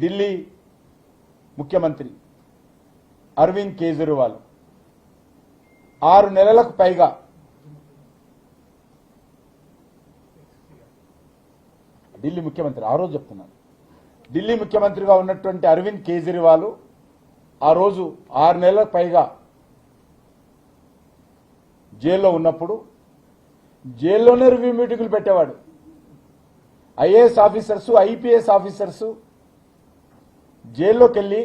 ఢిల్లీ ముఖ్యమంత్రి అరవింద్ కేజ్రీవాల్ ఆరు నెలలకు పైగా ఢిల్లీ ముఖ్యమంత్రి ఆ రోజు చెప్తున్నాను. ఢిల్లీ ముఖ్యమంత్రిగా ఉన్నటువంటి అరవింద్ కేజ్రీవాల్ ఆ రోజు ఆరు నెలలకు పైగా జైల్లో ఉన్నప్పుడు జైల్లోనే రివ్యూ మీటింగులు పెట్టేవాడు. ఐఏఎస్ ఆఫీసర్స్ ఐపీఎస్ ఆఫీసర్స్ జైల్లోకి వెళ్ళి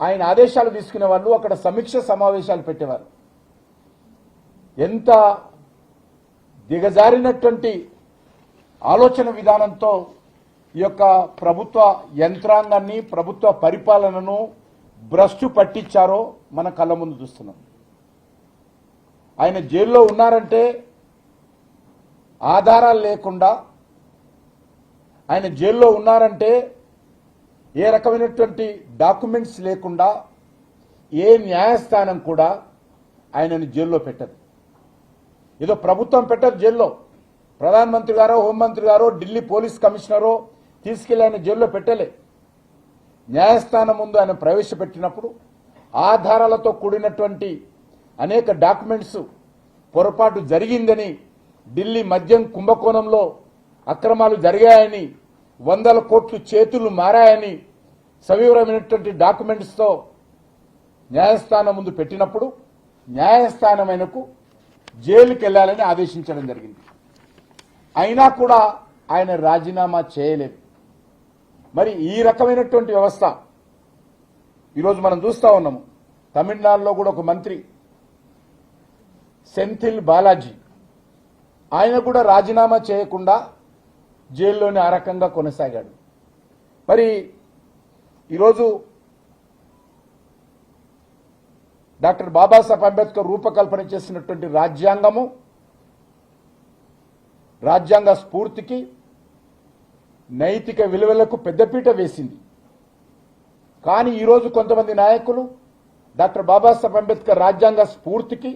ఆయన ఆదేశాలు తీసుకునే వాళ్ళు అక్కడ సమీక్ష సమావేశాలు పెట్టేవారు. ఎంత దిగజారినటువంటి ఆలోచన విధానంతో ఈ యొక్క ప్రభుత్వ యంత్రాంగాన్ని ప్రభుత్వ పరిపాలనను భ్రష్టు పట్టించారో మన కళ్ళ ముందు చూస్తున్నాం. ఆయన జైల్లో ఉన్నారంటే ఆధారాలు లేకుండా ఆయన జైల్లో ఉన్నారంటే ఏ రకమైనటువంటి డాక్యుమెంట్స్ లేకుండా ఏ న్యాయస్థానం కూడా ఆయనను జైల్లో పెట్టదు. ఏదో ప్రభుత్వం పెట్టదు జైల్లో. ప్రధానమంత్రి గారో హోంమంత్రి గారో ఢిల్లీ పోలీస్ కమిషనరో తీసుకెళ్ళి ఆయన జైల్లో పెట్టలే. న్యాయస్థానం ముందు ఆయన ప్రవేశపెట్టినప్పుడు ఆధారాలతో కూడినటువంటి అనేక డాక్యుమెంట్స్ పొరపాటు జరిగిందని ఢిల్లీ మద్యం కుంభకోణంలో అక్రమాలు జరిగాయని వందల కోట్లు చేతులు మారాయని సవివరమైనటువంటి డాక్యుమెంట్స్తో న్యాయస్థానం ముందు పెట్టినప్పుడు న్యాయస్థానం ఆయనకు జైలుకి వెళ్ళాలని ఆదేశించడం జరిగింది. అయినా కూడా ఆయన రాజీనామా చేయలేదు. మరి ఈ రకమైనటువంటి వ్యవస్థ ఈరోజు మనం చూస్తా ఉన్నాము. తమిళనాడులో కూడా ఒక మంత్రి సెంథిల్ బాలాజీ ఆయన కూడా రాజీనామా చేయకుండా జైల్లోనే ఆ రకంగా కొనసాగాడు. మరి ఈరోజు డాక్టర్ బాబాసాహెబ్ అంబేద్కర్ రూపకల్పన చేసినటువంటి రాజ్యాంగము రాజ్యాంగ స్ఫూర్తికి నైతిక విలువలకు పెద్దపీట వేసింది. కానీ ఈరోజు కొంతమంది నాయకులు డాక్టర్ బాబాసాహెబ్ అంబేద్కర్ రాజ్యాంగ స్ఫూర్తికి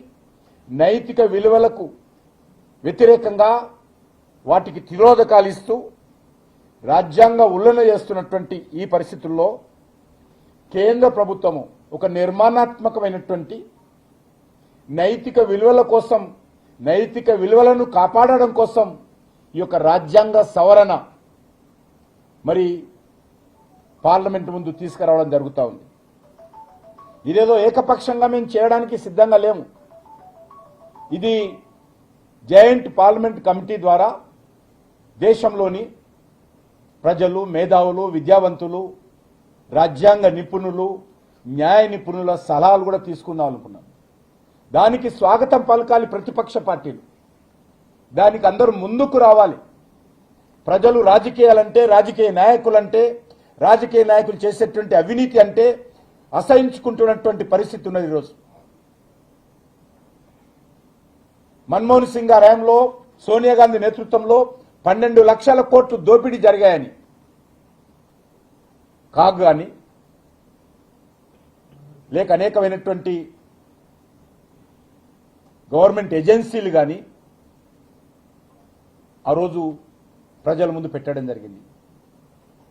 నైతిక విలువలకు వ్యతిరేకంగా వాటికి తిరోధకాలు ఇస్తూ రాజ్యాంగ ఉల్లంఘన చేస్తున్నటువంటి ఈ పరిస్థితుల్లో కేంద్ర ప్రభుత్వము ఒక నిర్మాణాత్మకమైనటువంటి నైతిక విలువల కోసం నైతిక విలువలను కాపాడడం కోసం ఈ యొక్క రాజ్యాంగ సవరణ మరి పార్లమెంట్ ముందు తీసుకురావడం జరుగుతూ ఉంది. ఇదేదో ఏకపక్షంగా మేము చేయడానికి సిద్ధంగా లేము. ఇది జాయింట్ పార్లమెంట్ కమిటీ ద్వారా దేశంలోని ప్రజలు మేధావులు విద్యావంతులు రాజ్యాంగ నిపుణులు న్యాయ నిపుణుల సలహాలు కూడా తీసుకుందాం అనుకున్నాం దానికి స్వాగతం పలకాలి ప్రతిపక్ష పార్టీలు. దానికి అందరూ ముందుకు రావాలి. ప్రజలు రాజకీయాలంటే రాజకీయ నాయకులంటే రాజకీయ నాయకులు చేసేటువంటి అవినీతి అంటే అసహించుకుంటున్నటువంటి పరిస్థితి ఉన్నది ఈరోజు. మన్మోహన్ సింగ్ గారు హయాంలో సోనియా గాంధీ నేతృత్వంలో పన్నెండు లక్షల కోట్లు దోపిడీ జరిగాయని. కాగ్ కానీ లేక అనేకమైనటువంటి గవర్నమెంట్ ఏజెన్సీలు కానీ ఆ రోజు ప్రజల ముందు పెట్టడం జరిగింది.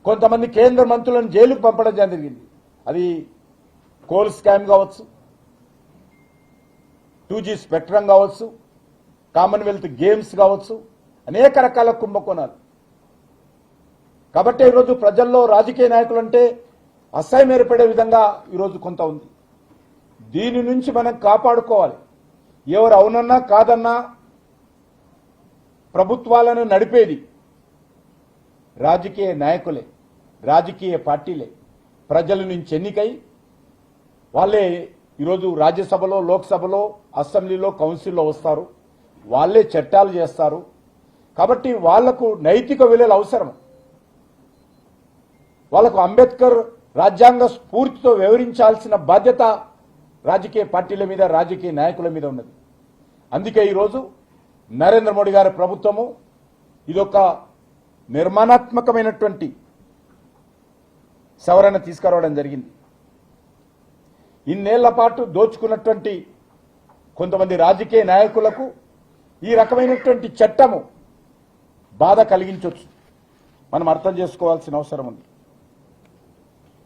కొంతమంది కేంద్ర మంత్రులను జైలుకు పంపడం జరిగింది. అది కోల్ స్కామ్ కావచ్చు టూ జీ స్పెక్ట్రమ్ కావచ్చు కామన్వెల్త్ గేమ్స్ కావచ్చు అనేక రకాల కుంభకోణాలు. కాబట్టి ఈరోజు ప్రజల్లో రాజకీయ నాయకులు అంటే అసహ్యం ఏర్పడే విధంగా ఈరోజు కొంత ఉంది. దీని నుంచి మనం కాపాడుకోవాలి. ఎవరు అవునన్నా కాదన్నా ప్రభుత్వాలను నడిపేది రాజకీయ నాయకులే రాజకీయ పార్టీలే. ప్రజల నుంచి ఎన్నికై వాళ్ళే ఈరోజు రాజ్యసభలో లోక్సభలో అసెంబ్లీలో కౌన్సిల్లో వస్తారు. వాళ్ళే చట్టాలు చేస్తారు. కాబట్టి వాళ్ళకు నైతిక విలువలు అవసరం. వాళ్ళకు అంబేద్కర్ రాజ్యాంగ స్ఫూర్తితో వివరించాల్సిన బాధ్యత రాజకీయ పార్టీల మీద రాజకీయ నాయకుల మీద ఉన్నది. అందుకే ఈరోజు నరేంద్ర మోడీ గారి ప్రభుత్వము ఇదొక నిర్మాణాత్మకమైనటువంటి సవరణ తీసుకురావడం జరిగింది. ఇన్నేళ్ళ పాటు దోచుకున్నటువంటి కొంతమంది రాజకీయ నాయకులకు ఈ రకమైనటువంటి చట్టము బాధ కలిగించవచ్చు మనం అర్థం చేసుకోవాల్సిన అవసరం ఉంది.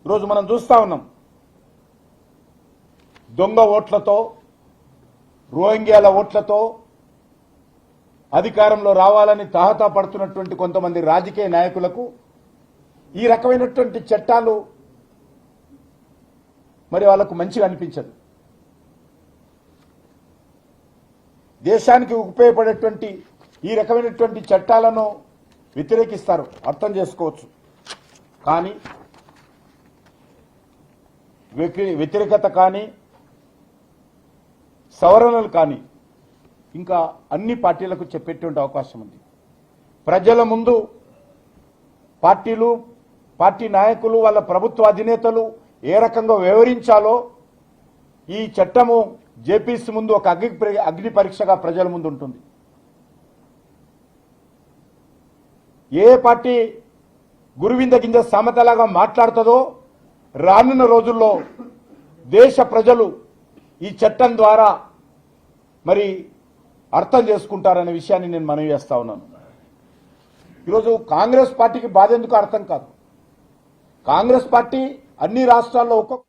ఈరోజు మనం చూస్తా ఉన్నాం. దొంగ ఓట్లతో రోహింగ్యాల ఓట్లతో అధికారంలో రావాలని తాహతా పడుతున్నటువంటి కొంతమంది రాజకీయ నాయకులకు ఈ రకమైనటువంటి చట్టాలు మరి వాళ్ళకు మంచిగా అనిపించదు. దేశానికి ఉపయోగపడేటువంటి ఈ రకమైనటువంటి చట్టాలను వ్యతిరేకిస్తారు. అర్థం చేసుకోవచ్చు. కానీ వ్యతి- వ్యతిరేకత కానీ సవరణలు కానీ ఇంకా అన్ని పార్టీలకు చెప్పేటువంటి అవకాశం ఉంది. ప్రజల ముందు పార్టీలు పార్టీ నాయకులు వాళ్ళ ప్రభుత్వ అధినేతలు ఏ రకంగా వ్యవహరించాలో ఈ చట్టము జేపీసీ ముందు ఒక అగ్ని అగ్ని పరీక్షగా ప్రజల ముందు ఉంటుంది. ఏ పార్టీ గురువింద గింజ సమతలాగా మాట్లాడుతుందో రానున్న రోజుల్లో దేశ ప్రజలు ఈ చట్టం ద్వారా మరి అర్థం చేసుకుంటారనే విషయాన్ని నేను మనవి చేస్తా ఉన్నాను. ఈరోజు కాంగ్రెస్ పార్టీకి బాధ ఎందుకు అర్థం కాదు? కాంగ్రెస్ పార్టీ అన్ని రాష్ట్రాల్లో ఒక్కొక్క